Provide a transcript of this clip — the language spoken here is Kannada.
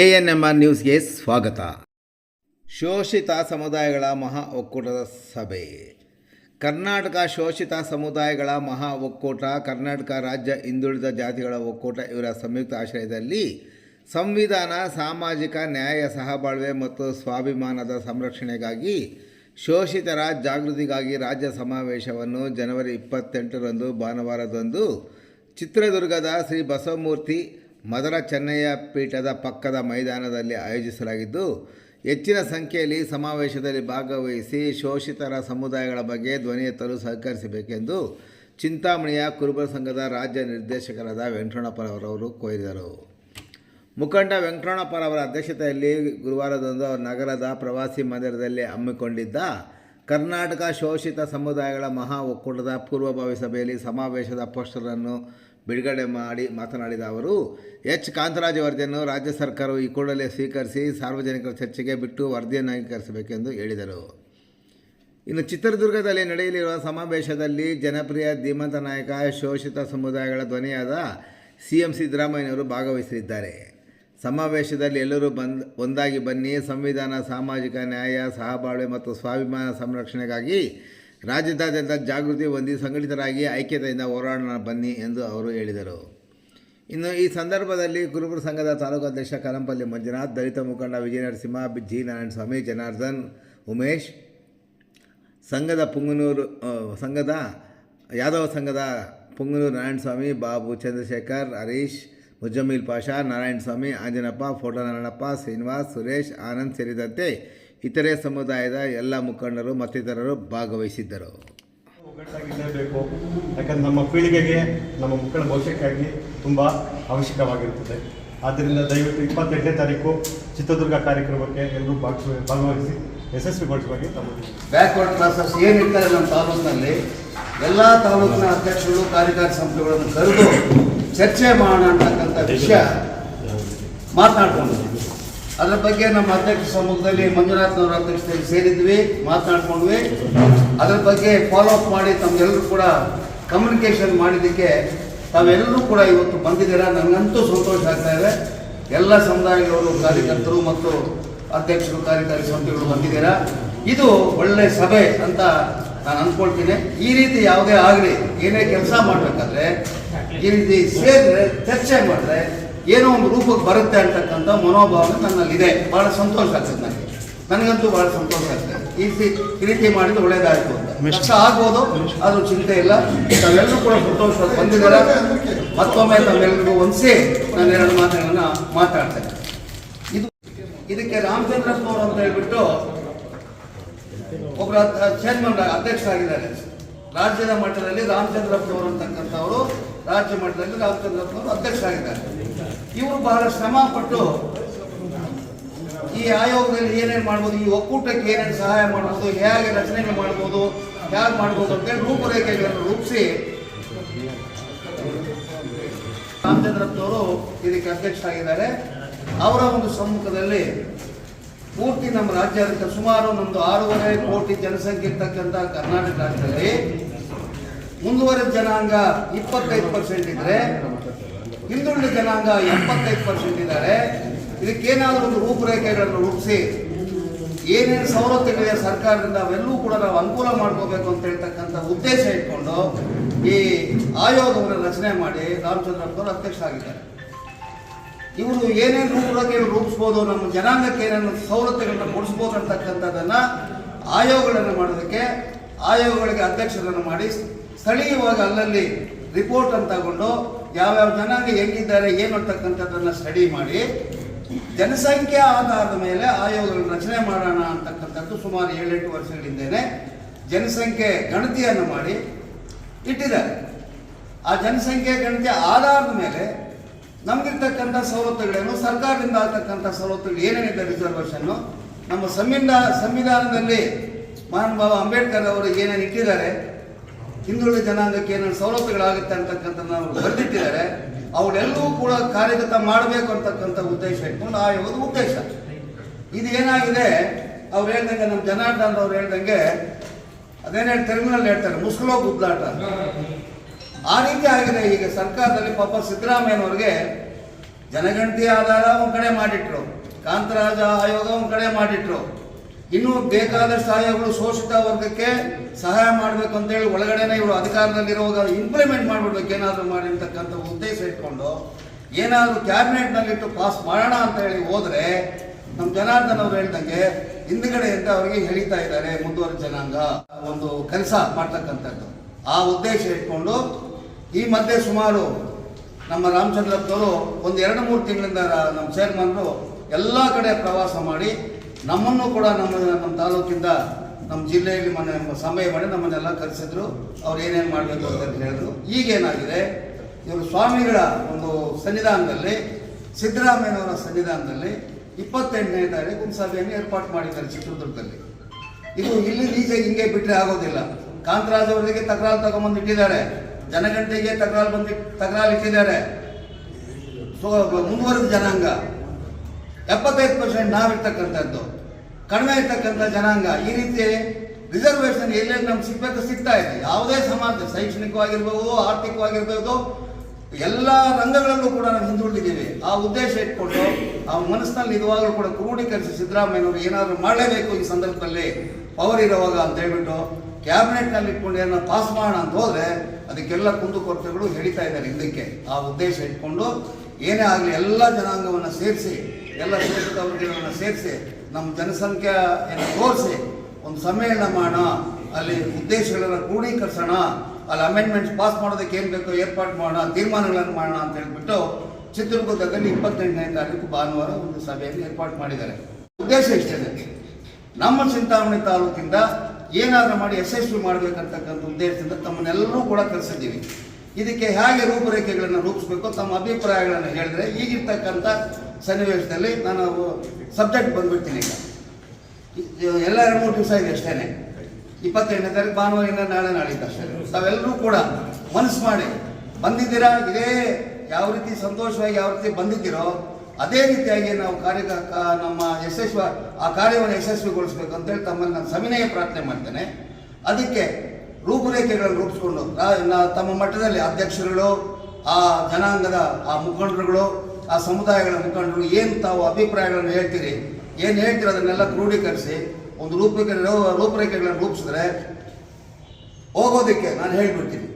ಎ ಎನ್ ಎಂ ಆರ್ ನ್ಯೂಸ್ಗೆ ಸ್ವಾಗತ. ಶೋಷಿತ ಸಮುದಾಯಗಳ ಮಹಾ ಒಕ್ಕೂಟದ ಸಭೆ. ಕರ್ನಾಟಕ ಶೋಷಿತ ಸಮುದಾಯಗಳ ಮಹಾ ಒಕ್ಕೂಟ, ಕರ್ನಾಟಕ ರಾಜ್ಯ ಹಿಂದುಳಿದ ಜಾತಿಗಳ ಒಕ್ಕೂಟ ಇವರ ಸಂಯುಕ್ತ ಆಶ್ರಯದಲ್ಲಿ ಸಂವಿಧಾನ, ಸಾಮಾಜಿಕ ನ್ಯಾಯ, ಸಹಬಾಳ್ವೆ ಮತ್ತು ಸ್ವಾಭಿಮಾನದ ಸಂರಕ್ಷಣೆಗಾಗಿ ಶೋಷಿತರ ಜಾಗೃತಿಗಾಗಿ ರಾಜ್ಯ ಸಮಾವೇಶವನ್ನು ಜನವರಿ ಇಪ್ಪತ್ತೆಂಟರಂದು ಭಾನುವಾರದಂದು ಚಿತ್ರದುರ್ಗದ ಶ್ರೀ ಬಸವಮೂರ್ತಿ ಮದರ ಚೆನ್ನಯ್ಯ ಪೀಠದ ಪಕ್ಕದ ಮೈದಾನದಲ್ಲಿ ಆಯೋಜಿಸಲಾಗಿದ್ದು, ಹೆಚ್ಚಿನ ಸಂಖ್ಯೆಯಲ್ಲಿ ಸಮಾವೇಶದಲ್ಲಿ ಭಾಗವಹಿಸಿ ಶೋಷಿತರ ಸಮುದಾಯಗಳ ಬಗ್ಗೆ ಧ್ವನಿ ಎತ್ತಲು ಸಹಕರಿಸಬೇಕೆಂದು ಚಿಂತಾಮಣಿಯ ಕುರುಬರ ಸಂಘದ ರಾಜ್ಯ ನಿರ್ದೇಶಕರಾದ ವೆಂಕಟಣ್ಣಪ್ಪರವರು ಕೋರಿದರು. ಮುಖಂಡ ವೆಂಕಟರಮಣಪ್ಪರವರ ಅಧ್ಯಕ್ಷತೆಯಲ್ಲಿ ಗುರುವಾರದಂದು ನಗರದ ಪ್ರವಾಸಿ ಮಂದಿರದಲ್ಲಿ ಹಮ್ಮಿಕೊಂಡಿದ್ದ ಕರ್ನಾಟಕ ಶೋಷಿತ ಸಮುದಾಯಗಳ ಮಹಾ ಒಕ್ಕೂಟದ ಪೂರ್ವಭಾವಿ ಸಭೆಯಲ್ಲಿ ಸಮಾವೇಶದ ಪೋಸ್ಟರನ್ನು ಬಿಡುಗಡೆ ಮಾಡಿ ಮಾತನಾಡಿದ ಅವರು, ಎಚ್. ಕಾಂತರಾಜ ವರದಿಯನ್ನು ರಾಜ್ಯ ಸರ್ಕಾರವು ಈ ಕೂಡಲೇ ಸ್ವೀಕರಿಸಿ ಸಾರ್ವಜನಿಕರ ಚರ್ಚೆಗೆ ಬಿಟ್ಟು ವರದಿಯನ್ನು ಅಂಗೀಕರಿಸಬೇಕೆಂದು ಹೇಳಿದರು. ಇನ್ನು ಚಿತ್ರದುರ್ಗದಲ್ಲಿ ನಡೆಯಲಿರುವ ಸಮಾವೇಶದಲ್ಲಿ ಜನಪ್ರಿಯ ಧೀಮಂತ ನಾಯಕ, ಶೋಷಿತ ಸಮುದಾಯಗಳ ಧ್ವನಿಯಾದ ಸಿ ಎಂ ಸಿದ್ದರಾಮಯ್ಯನವರು ಭಾಗವಹಿಸಲಿದ್ದಾರೆ. ಸಮಾವೇಶದಲ್ಲಿ ಎಲ್ಲರೂ ಬಂದ್, ಒಂದಾಗಿ ಬನ್ನಿ. ಸಂವಿಧಾನ, ಸಾಮಾಜಿಕ ನ್ಯಾಯ, ಸಹಬಾಳ್ವೆ ಮತ್ತು ಸ್ವಾಭಿಮಾನ ಸಂರಕ್ಷಣೆಗಾಗಿ ರಾಜ್ಯದಾದ್ಯಂತ ಜಾಗೃತಿ ಹೊಂದಿ ಸಂಘಟಿತರಾಗಿ ಐಕ್ಯತೆಯಿಂದ ಹೋರಾಡೋಣ ಬನ್ನಿ ಎಂದು ಅವರು ಹೇಳಿದರು. ಇನ್ನು ಈ ಸಂದರ್ಭದಲ್ಲಿ ಕುರುಬರ ಸಂಘದ ತಾಲೂಕು ಅಧ್ಯಕ್ಷ ಕರಂಪಲ್ಲಿ ಮಂಜುನಾಥ್, ದಲಿತ ಮುಖಂಡ ವಿಜಯ ನರಸಿಂಹ ಜಿ ನಾರಾಯಣಸ್ವಾಮಿ ಜನಾರ್ದನ್ ಉಮೇಶ್, ಸಂಘದ ಪುಂಗನೂರು ಸಂಘದ ಯಾದವ ಸಂಘದ ಪುಂಗನೂರು ನಾರಾಯಣಸ್ವಾಮಿ ಬಾಬು ಚಂದ್ರಶೇಖರ್, ಹರೀಶ್, ಮುಜಮ್ಮಿಲ್ ಪಾಷಾ ನಾರಾಯಣಸ್ವಾಮಿ ಆಂಜನಪ್ಪ, ಫೋಟೋ ನಾರಾಯಣಪ್ಪ, ಶ್ರೀನಿವಾಸ್, ಸುರೇಶ್, ಆನಂದ್ ಸೇರಿದಂತೆ ಇತರೆ ಸಮುದಾಯದ ಎಲ್ಲ ಮುಖಂಡರು ಮತ್ತಿತರರು ಭಾಗವಹಿಸಿದ್ದರು. ಒಗ್ಗಟ್ಟಾಗಿರಲೇಬೇಕು. ಯಾಕಂದ್ರೆ ನಮ್ಮ ಪೀಳಿಗೆಗೆ ನಮ್ಮ ಮಕ್ಕಳ ಭವಿಷ್ಯಕ್ಕಾಗಿ ತುಂಬ ಅವಶ್ಯಕವಾಗಿರುತ್ತದೆ. ಆದ್ದರಿಂದ ದಯವಿಟ್ಟು ಇಪ್ಪತ್ತೆಂಟನೇ ತಾರೀಕು ಚಿತ್ರದುರ್ಗ ಕಾರ್ಯಕ್ರಮಕ್ಕೆ ಎಲ್ಲರೂ ಭಾಗವಹಿಸಿ ಭಾಗವಹಿಸಿ ಯಶಸ್ವಿಗೊಳಿಸುವಾಗಿ ಬ್ಯಾಕ್ವರ್ಡ್ ಕ್ಲಾಸಸ್ ಏನಿರ್ತಾರೆ ನಮ್ಮ ತಾಲೂಕಿನಲ್ಲಿ ಎಲ್ಲ ತಾಲೂಕಿನ ಅಧ್ಯಕ್ಷರು ಕಾರ್ಯಕಾರಿ ಸಂಸ್ಥೆಗಳನ್ನು ಕರೆದು ಚರ್ಚೆ ಮಾಡೋಣ ಅಂತಕ್ಕಂಥ ವಿಷಯ ಮಾತನಾಡ್ಕೊಂಡು ಅದರ ಬಗ್ಗೆ ನಮ್ಮ ಅಧ್ಯಕ್ಷ ಸಮ್ಮುಖದಲ್ಲಿ ಮಂಜುನಾಥ್ನವರ ಅಧ್ಯಕ್ಷತೆಯಲ್ಲಿ ಸೇರಿದ್ವಿ, ಮಾತನಾಡ್ಕೊಂಡ್ವಿ. ಅದರ ಬಗ್ಗೆ ಫಾಲೋ ಅಪ್ ಮಾಡಿ ತಮ್ಗೆಲ್ಲರೂ ಕೂಡ ಕಮ್ಯುನಿಕೇಷನ್ ಮಾಡಿದ್ದಕ್ಕೆ ತಾವೆಲ್ಲರೂ ಕೂಡ ಇವತ್ತು ಬಂದಿದ್ದೀರಾ? ನನಗಂತೂ ಸಂತೋಷ ಆಗ್ತಾ ಇದೆ. ಎಲ್ಲ ಸಮುದಾಯಗಳವರು ಕಾರ್ಯಕರ್ತರು ಮತ್ತು ಅಧ್ಯಕ್ಷರು, ಕಾರ್ಯಕಾರಿ ಸಮಿತಿಗಳು ಬಂದಿದ್ದೀರಾ? ಇದು ಒಳ್ಳೆ ಸಭೆ ಅಂತ ನಾನು ಅಂದ್ಕೊಳ್ತೀನಿ ಈ ರೀತಿ ಯಾವುದೇ ಆಗಲಿ, ಏನೇ ಕೆಲಸ ಮಾಡಬೇಕಾದ್ರೆ ಈ ರೀತಿ ಸೇರಿದ್ರೆ ಚರ್ಚೆ ಮಾಡಿದ್ರೆ ಏನೋ ಒಂದು ರೂಪಕ್ಕೆ ಬರುತ್ತೆ ಅಂತಕ್ಕಂಥ ಮನೋಭಾವನೆ ನನ್ನಲ್ಲಿದೆ. ಭಾಳ ಸಂತೋಷ ಆಗ್ತದೆ ನನಗೆ. ನನಗಂತೂ ಭಾಳ ಸಂತೋಷ ಆಗ್ತದೆ. ಈ ರೀತಿ ಈ ರೀತಿ ಮಾಡಿದ್ರೆ ಒಳ್ಳೇದಾಯ್ತು ಅಂತ. ಕಷ್ಟ ಆಗ್ಬೋದು ಅದು ಚಿಂತೆ ಇಲ್ಲ. ತಾವೆಲ್ಲರೂ ಕೂಡ ಸಂತೋಷ ಬಂದಿದ್ದಾರೆ. ಮತ್ತೊಮ್ಮೆ ತಾವೆಲ್ಲರಿಗೂ ಒಂದ್ಸೇ ನಾನು ಎರಡು ಮಾತುಗಳನ್ನ ಮಾತಾಡ್ತೇನೆ. ಇದು ಇದಕ್ಕೆ ರಾಮಚಂದ್ರಪ್ಪನವರು ಅಂತ ಹೇಳ್ಬಿಟ್ಟು ಒಬ್ಬರ ಚೇರ್ಮನ್ ಅಧ್ಯಕ್ಷರಾಗಿದ್ದಾರೆ ರಾಜ್ಯದ ಮಟ್ಟದಲ್ಲಿ ರಾಮಚಂದ್ರಪ್ಪನವರು ಅಂತಕ್ಕಂಥವರು ರಾಜ್ಯ ಮಟ್ಟದಲ್ಲಿ ರಾಮಚಂದ್ರಪ್ಪನವರು ಅಧ್ಯಕ್ಷರಾಗಿದ್ದಾರೆ ಇವರು ಬಹಳ ಶ್ರಮ ಪಟ್ಟು ಈ ಆಯೋಗದಲ್ಲಿ ಏನೇನು ಮಾಡ್ಬೋದು, ಈ ಒಕ್ಕೂಟಕ್ಕೆ ಏನೇನು ಸಹಾಯ ಮಾಡ್ಬೋದು, ಹೇಗೆ ರಚನೆಗಳು ಮಾಡ್ಬೋದು ಹೇಗೆ ಮಾಡ್ಬೋದು ಅಂತೇಳಿ ರೂಪುರೇಖೆಗಳನ್ನು ರೂಪಿಸಿ ರಾಮಚಂದ್ರಪ್ಪನವರು ಇದಕ್ಕೆ ಅಧ್ಯಕ್ಷರಾಗಿದ್ದಾರೆ. ಅವರ ಒಂದು ಸಮ್ಮುಖದಲ್ಲಿ ಪೂರ್ತಿ ನಮ್ಮ ರಾಜ್ಯಾದ್ಯಂತ ಸುಮಾರು ಒಂದು ಆರೂವರೆ ಕೋಟಿ ಜನಸಂಖ್ಯೆ ಇರ್ತಕ್ಕಂಥ ಕರ್ನಾಟಕ ರಾಜ್ಯದಲ್ಲಿ ಮುಂದುವರೆದ ಜನಾಂಗ ಇಪ್ಪತ್ತೈದು ಪರ್ಸೆಂಟ್ ಇದ್ರೆ ಹಿಂದುಳಿದ ಜನಾಂಗ ಎಪ್ಪತ್ತೈದು ಪರ್ಸೆಂಟ್ ಇದ್ದಾರೆ. ಇದಕ್ಕೇನಾದರೂ ಒಂದು ರೂಪುರೇಖೆಗಳನ್ನು ರೂಪಿಸಿ ಏನೇನು ಸವಲತ್ತುಗಳಿದೆ ಸರ್ಕಾರದಿಂದ ಅವೆಲ್ಲೂ ಕೂಡ ನಾವು ಅನುಕೂಲ ಮಾಡ್ಕೋಬೇಕು ಅಂತ ಹೇಳ್ತಕ್ಕಂಥ ಉದ್ದೇಶ ಇಟ್ಕೊಂಡು ಈ ಆಯೋಗವನ್ನು ರಚನೆ ಮಾಡಿ ರಾಮಚಂದ್ರಪ್ಪನವರು ಅಧ್ಯಕ್ಷರಾಗಿದ್ದಾರೆ. ಇವರು ಏನೇನು ರೂಪುರೇಖೆಗಳು ರೂಪಿಸ್ಬೋದು, ನಮ್ಮ ಜನಾಂಗಕ್ಕೆ ಏನೇನು ಸವಲತ್ತುಗಳನ್ನ ಕೊಡಿಸ್ಬೋದು ಅಂತಕ್ಕಂಥದ್ದನ್ನು ಆಯೋಗಗಳನ್ನು ಮಾಡೋದಕ್ಕೆ ಆಯೋಗಗಳಿಗೆ ಅಧ್ಯಕ್ಷರನ್ನು ಮಾಡಿ ಸ್ಥಳೀಯವಾಗಿ ಅಲ್ಲಲ್ಲಿ ರಿಪೋರ್ಟ್ ಅಂತ ತಗೊಂಡು ಯಾವ್ಯಾವ ಜನಾಂಗ ಹೆಂಗಿದ್ದಾರೆ, ಏನು ಅಂತಕ್ಕಂಥದ್ದನ್ನ ಸ್ಟಡಿ ಮಾಡಿ, ಜನಸಂಖ್ಯಾ ಆಧಾರದ ಮೇಲೆ ಆಯೋಗಗಳನ್ನು ರಚನೆ ಮಾಡೋಣ ಅಂತಕ್ಕಂಥದ್ದು ಸುಮಾರು ಏಳೆಂಟು ವರ್ಷಗಳಿಂದೇನೆ ಜನಸಂಖ್ಯೆ ಗಣತಿಯನ್ನು ಮಾಡಿ ಇಟ್ಟಿದ್ದಾರೆ. ಆ ಜನಸಂಖ್ಯೆ ಗಣತಿ ಆಧಾರದ ಮೇಲೆ ನಮಗಿರ್ತಕ್ಕಂಥ ಸವಲತ್ತುಗಳೇನು ಸರ್ಕಾರದಿಂದ ಆಗ್ತಕ್ಕಂಥ ಸವಲತ್ತುಗಳು ಏನೇನಿದೆ ರಿಸರ್ವೇಷನ್ನು ನಮ್ಮ ಸಂವಿಧಾನ, ಸಂವಿಧಾನದಲ್ಲಿ ಮಹಾನುಭಾವ ಅಂಬೇಡ್ಕರ್ ಅವರು ಏನೇನು ಇಟ್ಟಿದ್ದಾರೆ? ಹಿಂದುಳಿದ ಜನಾಂಗಕ್ಕೆ ಏನೇನು ಸವಲತ್ತುಗಳಾಗುತ್ತೆ ಅಂತಕ್ಕಂಥ ನಾವು ಬರೆದಿಟ್ಟಿದ್ದಾರೆ. ಅವುಗಳೆಲ್ಲವೂ ಕೂಡ ಕಾರ್ಯಗತ ಮಾಡಬೇಕು ಅಂತಕ್ಕಂಥ ಉದ್ದೇಶ ಇಟ್ಕೊಂಡು ಆಯೋಗದ ಉದ್ದೇಶ. ಇದು ಏನಾಗಿದೆ? ಅವ್ರು ಹೇಳ್ದಂಗೆ ನಮ್ಮ ಜನಾರ್ದನ್ ಅವ್ರು ಹೇಳ್ದಂಗೆ, ಅದೇನೇ ಟರ್ಮಿನಲ್ ಹೇಳ್ತಾರೆ ಮುಸ್ಕುಲೋ ಗುದ್ದಾಟ ಆ ರೀತಿ ಆಗಿದೆ. ಈಗ ಸರ್ಕಾರದಲ್ಲಿ ಪಾಪ ಸಿದ್ದರಾಮಯ್ಯನವ್ರಿಗೆ ಜನಗಣತಿ ಆಧಾರ ಒಂದ್ ಕಡೆ ಮಾಡಿಟ್ರು. ಕಾಂತರಾಜ ಆಯೋಗ ಒಂದ್ ಕಡೆ ಮಾಡಿಟ್ರು. ಇನ್ನು ಬೇಕಾದ ಆಯೋಗಗಳು ಶೋಷಿತ ವರ್ಗಕ್ಕೆ ಸಹಾಯ ಮಾಡಬೇಕು ಅಂತೇಳಿ ಒಳಗಡೆನೆ ಇವರು ಅಧಿಕಾರದಲ್ಲಿರುವಾಗ ಇಂಪ್ಲಿಮೆಂಟ್ ಮಾಡ್ಬಿಡ್ಬೇಕು, ಏನಾದರೂ ಮಾಡಿ ಅಂತಕ್ಕಂಥ ಉದ್ದೇಶ ಇಟ್ಕೊಂಡು ಏನಾದರೂ ಕ್ಯಾಬಿನೆಟ್ನಲ್ಲಿಟ್ಟು ಪಾಸ್ ಮಾಡೋಣ ಅಂತ ಹೇಳಿ ಹೋದರೆ ನಮ್ಮ ಜನಾರ್ದನ್ ಅವರು ಹೇಳ್ದಂಗೆ ಅಂತ ಅವರಿಗೆ ಹೇಳಿತಾ ಇದ್ದಾರೆ ಮುಂದುವರೆದ ಜನಾಂಗ ಒಂದು ಕೆಲಸ ಮಾಡ್ತಕ್ಕಂಥದ್ದು. ಆ ಉದ್ದೇಶ ಇಟ್ಕೊಂಡು ಈ ಮಧ್ಯೆ ಸುಮಾರು ನಮ್ಮ ರಾಮಚಂದ್ರಪ್ಪನವರು ಒಂದು ಎರಡು ಮೂರು ತಿಂಗಳಿಂದ ನಮ್ಮ ಚೇರ್ಮನ್ರು ಎಲ್ಲ ಕಡೆ ಪ್ರವಾಸ ಮಾಡಿ ನಮ್ಮನ್ನು ಕೂಡ ನಮ್ಮ ನಮ್ಮ ತಾಲೂಕಿಂದ ನಮ್ಮ ಜಿಲ್ಲೆಯಲ್ಲಿ ಮೊನ್ನೆ ಸಮಯ ಮಾಡಿ ನಮ್ಮನ್ನೆಲ್ಲ ಕರೆಸಿದ್ರು. ಅವ್ರು ಏನೇನು ಮಾಡಬೇಕು ಅಂತ ಹೇಳಿದ್ರು. ಈಗೇನಾಗಿದೆ? ಇವರು ಸ್ವಾಮಿಗಳ ಒಂದು ಸನ್ನಿಧಾನದಲ್ಲಿ, ಸಿದ್ದರಾಮಯ್ಯನವರ ಸನ್ನಿಧಾನದಲ್ಲಿ ಇಪ್ಪತ್ತೆಂಟನೇ ತಾರೀಕು ಒಂದು ಸಭೆಯನ್ನು ಏರ್ಪಾಟ್ ಮಾಡಿದ್ದಾರೆ ಚಿತ್ರದುರ್ಗದಲ್ಲಿ. ಇದು ಇಲ್ಲಿ ಈಚೆ ಹಿಂಗೆ ಬಿಟ್ಟರೆ ಆಗೋದಿಲ್ಲ. ಕಾಂತರಾಜ್ ಅವರಿಗೆ ತಕರಾರು ತಗೊಂಬಂದು ಇಟ್ಟಿದ್ದಾರೆ. ಜನಗಣತಿಗೆ ತಕರಾರು ಬಂದು ತಕರಾರು ಇಟ್ಟಿದ್ದಾರೆ. ಸೊ, ಮುಂದುವರೆದ ಜನಾಂಗ. ಎಪ್ಪತ್ತೈದು ಪರ್ಸೆಂಟ್ ನಾವಿರ್ತಕ್ಕಂಥದ್ದು. ಕಡಿಮೆ ಇರ್ತಕ್ಕಂಥ ಜನಾಂಗ. ಈ ರೀತಿ ರಿಸರ್ವೇಶನ್ ಎಲ್ಲೆಲ್ಲಿ ನಮ್ಗೆ ಸಿಗ್ಬೇಕು ಸಿಗ್ತಾ ಇದೆ. ಯಾವುದೇ ಸಮಾಜ, ಶೈಕ್ಷಣಿಕವಾಗಿರ್ಬೋದು, ಆರ್ಥಿಕವಾಗಿರ್ಬೋದು, ಎಲ್ಲ ರಂಗಗಳಲ್ಲೂ ಕೂಡ ನಾವು ಹಿಂದುಳಿದಿದ್ದೀವಿ. ಆ ಉದ್ದೇಶ ಇಟ್ಕೊಂಡು, ಆ ಮನಸ್ಸಿನಲ್ಲಿ ಇರುವಾಗಲೂ ಕೂಡ ಕ್ರೋಢೀಕರಿಸಿ ಸಿದ್ದರಾಮಯ್ಯನವರು ಏನಾದರೂ ಮಾಡಲೇಬೇಕು ಈ ಸಂದರ್ಭದಲ್ಲಿ. ಪವರ್ ಇರುವಾಗ ಅಂತ ಹೇಳ್ಬಿಟ್ಟು ಕ್ಯಾಬಿನೆಟ್ನಲ್ಲಿ ಇಟ್ಕೊಂಡು ಏನೋ ಪಾಸ್ ಮಾಡೋಣ ಅಂತ ಹೋದ್ರೆ ಅದಕ್ಕೆಲ್ಲ ಕುಂದುಕೊರತೆಗಳು ಹೇಳಿತಾ ಇದ್ದಾರೆ ಹಿಂದಕ್ಕೆ. ಆ ಉದ್ದೇಶ ಇಟ್ಕೊಂಡು ಏನೇ ಆಗಲಿ ಎಲ್ಲ ಜನಾಂಗವನ್ನು ಸೇರಿಸಿ, ಎಲ್ಲ ಶೋಷಿತ ವರ್ಗಗಳನ್ನು ಸೇರಿಸಿ, ನಮ್ಮ ಜನಸಂಖ್ಯೆಯನ್ನು ತೋರಿಸಿ ಒಂದು ಸಮ್ಮೇಳನ ಮಾಡೋಣ, ಅಲ್ಲಿ ಉದ್ದೇಶಗಳನ್ನು ಕ್ರೋಢೀಕರಿಸೋಣ ಅಲ್ಲಿ ಅಮೆಂಡ್ಮೆಂಟ್ಸ್ ಪಾಸ್ ಮಾಡೋದಕ್ಕೆ ಏನು ಬೇಕೋ ಏರ್ಪಾಡು ಮಾಡೋಣ, ತೀರ್ಮಾನಗಳನ್ನು ಮಾಡೋಣ ಅಂತ ಹೇಳ್ಬಿಟ್ಟು ಚಿತ್ರದುರ್ಗದಲ್ಲಿ ಇಪ್ಪತ್ತೆಂಟನೇ ತಾರೀಕು ಭಾನುವಾರ ಒಂದು ಸಭೆಯನ್ನು ಏರ್ಪಾಡು ಮಾಡಿದ್ದಾರೆ. ಉದ್ದೇಶ ಇಷ್ಟೇ ನಮ್ಮ ಚಿಂತಾಮಣಿ ತಾಲೂಕಿಂದ ಏನಾದರೂ ಮಾಡಿ ಯಶಸ್ವಿ ಮಾಡಬೇಕಂತಕ್ಕಂಥ ಉದ್ದೇಶದಿಂದ ತಮ್ಮನ್ನೆಲ್ಲರೂ ಕೂಡ ಕಲಿಸಿದ್ದೀವಿ ಇದಕ್ಕೆ ಹೇಗೆ ರೂಪರೇಖೆಗಳನ್ನು ರೂಪಿಸಬೇಕು, ತಮ್ಮ ಅಭಿಪ್ರಾಯಗಳನ್ನು ಹೇಳಿದ್ರೆ ಈಗಿರ್ತಕ್ಕಂಥ ಸನ್ನಿವೇಶದಲ್ಲಿ ನಾನು ಸಬ್ಜೆಕ್ಟ್ ಬಂದ್ಬಿಡ್ತೀನಿ ಈಗ. ಎಲ್ಲ ಎರಡು ಮೂರು ದಿವಸ ಇದೆ ಅಷ್ಟೇ ಇಪ್ಪತ್ತೆಂಟನೇ ತಾರೀಕು ಭಾನುವಾರಿಂದ ನಾಳೆ ನಾಳಿದ್ದು ಅಷ್ಟೇ. ತಾವೆಲ್ಲರೂ ಕೂಡ ಮನಸ್ಸು ಮಾಡಿ, ಬಂದಿದ್ದೀರಾ? ಇದೇ ಯಾವ ರೀತಿ ಸಂತೋಷವಾಗಿ ಯಾವ ರೀತಿ ಬಂದಿದ್ದೀರೋ ಅದೇ ರೀತಿಯಾಗಿ ನಾವು ಕಾರ್ಯ ನಮ್ಮ ಯಶಸ್ವ ಆ ಕಾರ್ಯವನ್ನು ಯಶಸ್ವಿಗೊಳಿಸಬೇಕು ಅಂತೇಳಿ ತಮ್ಮಲ್ಲಿ ನಾನು ಸವಿನಯ ಪ್ರಾರ್ಥನೆ ಮಾಡ್ತೇನೆ. ಅದಕ್ಕೆ ರೂಪುರೇಖೆಗಳನ್ನು ರೂಪಿಸ್ಕೊಂಡು ತಮ್ಮ ಮಟ್ಟದಲ್ಲಿ ಅಧ್ಯಕ್ಷರುಗಳು, ಆ ಜನಾಂಗದ, ಆ ಮುಖಂಡರುಗಳು, ಆ ಸಮುದಾಯಗಳ ಮುಖಂಡರು ಏನು ತಾವು ಅಭಿಪ್ರಾಯಗಳನ್ನು ಹೇಳ್ತೀರಿ, ಏನು ಹೇಳ್ತೀರಿ ಅದನ್ನೆಲ್ಲ ಕ್ರೋಢೀಕರಿಸಿ ಒಂದು ರೂಪರೇಖೆ ರೂಪರೇಖೆಗಳನ್ನು ರೂಪಿಸಿದ್ರೆ ಹೋಗೋದಕ್ಕೆ ನಾನು ಹೇಳ್ಬಿಡ್ತೀನಿ.